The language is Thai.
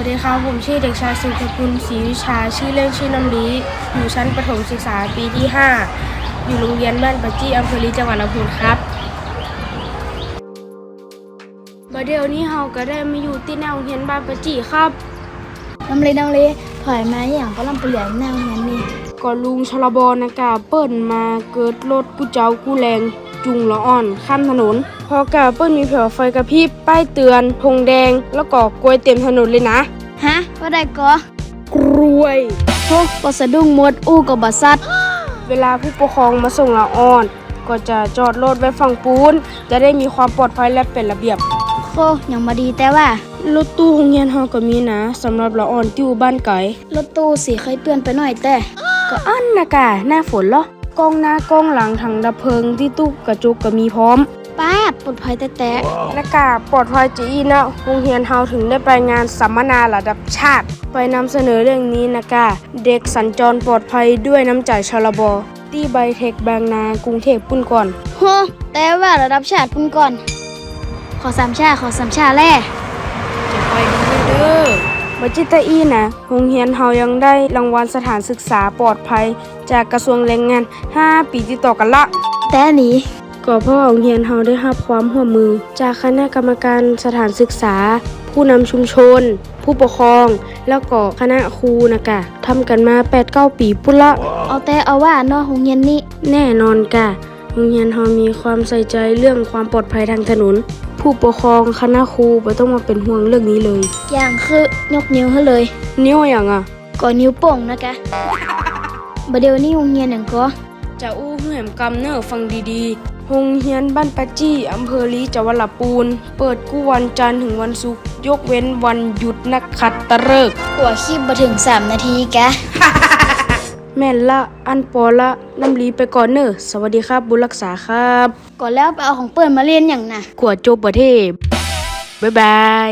วัสดีครับผมชื่อเด็กชายสุขกุลศรีวิชา ชื่อเล่นชื่อน้ำลีอยู่ชั้นประถมศึกษาปีที่ 5 อยู่โรงเรียนบ้านปะจี้อำเภอลีจังหวัดลำพูนครับบัดเดี๋ยวนี้เฮาก็ได้มาอยู่ที่แนวโรงเรียนบ้านปะจี้ครับน้ำเลยน้ำเลยถอยมาอย่างก็ลำเปลี่ยนแนวนั้นนี่ก็ลุงชลบนากาเปิ้นมาเกิดรถกูเจ้ากูแรง จุงละอ่อนข้ามถนน พอกาเปิ้นมีเผื่อไฟกระพริบป้ายเตือนธงแดง แล้วก็กลวยเต็มถนนเลยนะ ฮะว่าได้ก็กรวยโธ่ก็สะดุ้งหมดอู้ก็บัสัดเวลาผู้ปกครองมาส่งละอ่อน ก็จะจอดรถไว้ฝั่งปูน จะได้มีความปลอดภัยและเป็นระเบียบโคยังมาดีแต่ว่ารถตู้โรงเรียนเฮาก็มีนะสำหรับละอ่อนที่อยู่บ้านไกลรถตู้สีเคยเตือนไปหน่อยแต่ก็อันนะกะหน้าฝนเหรอ กล้องหน้ากล้องหลังถังดับเพลิงที่ตู้กระจุกก็มีพร้อม ป้าดปลอดภัยแต่แต่และกาปลอดภัยจีอีนะโรงเรียนเฮาถึงได้ไปงานสัมมนาระดับชาติ ไปนำเสนอเรื่องนี้นะกาเด็กสัญจรปลอดภัยด้วยน้ำใจชลบที่ไบเทคบางนากรุงเทพปุ่นก่อนโฮแต่ว่าระดับชาติพุ่นก่อน ขอสามชาขอสามชาแล่จะไปดีเด้อบั จิตาอีนะโรงเรียนเฮายังได้รางวัลสถานศึกษาปลอดภัย จากกระทรวงแรงงาน 5 ปีติดต่อกันละแต่หนีก็เพราะโรงเรียนเฮาได้รับความร่วมมือ จากคณะกรรมการสถานศึกษา ผู้นำชุมชน ผู้ปกครอง แล้วก็คณะครูนะกะทำกันมา8-9ปีปุ่นละเอาแต่เอาว่าเนอกโรงเรียนนี้แน่นอนกะโรงเรียนเฮามีความใส่ใจเรื่องความปลอดภัยทางถนน ผู้ปกครองคณะครูไม่ต้องมาเป็นห่วงเรื่องนี้เลย อย่างคือยกนิ้วให้เลย นิ้วอย่างอะก็นิ้วโป่งนะกะบดเดี๋ยวนี้โรงเรียนอย่างก็จะอู้เหื่อมกำเนอฟังดีๆโรงเรียนบ้านปะจี้อำเภอลีจังหวัดลำปูน เปิดกู้วันจันทร์ถึงวันศุกร์ยกเว้นวันหยุดนักขัตฤกษ์หัวคลิปมาถึง 3 นาทีกะ แม่นละ อันปอละน้ำลีไปก่อนเนอะสวัสดีครับ บุญรักษาครับ ก่อนแล้วไปเอาของเปิดมาเล่นอย่างน่ะกวดจบประเทศบ๊ายบาย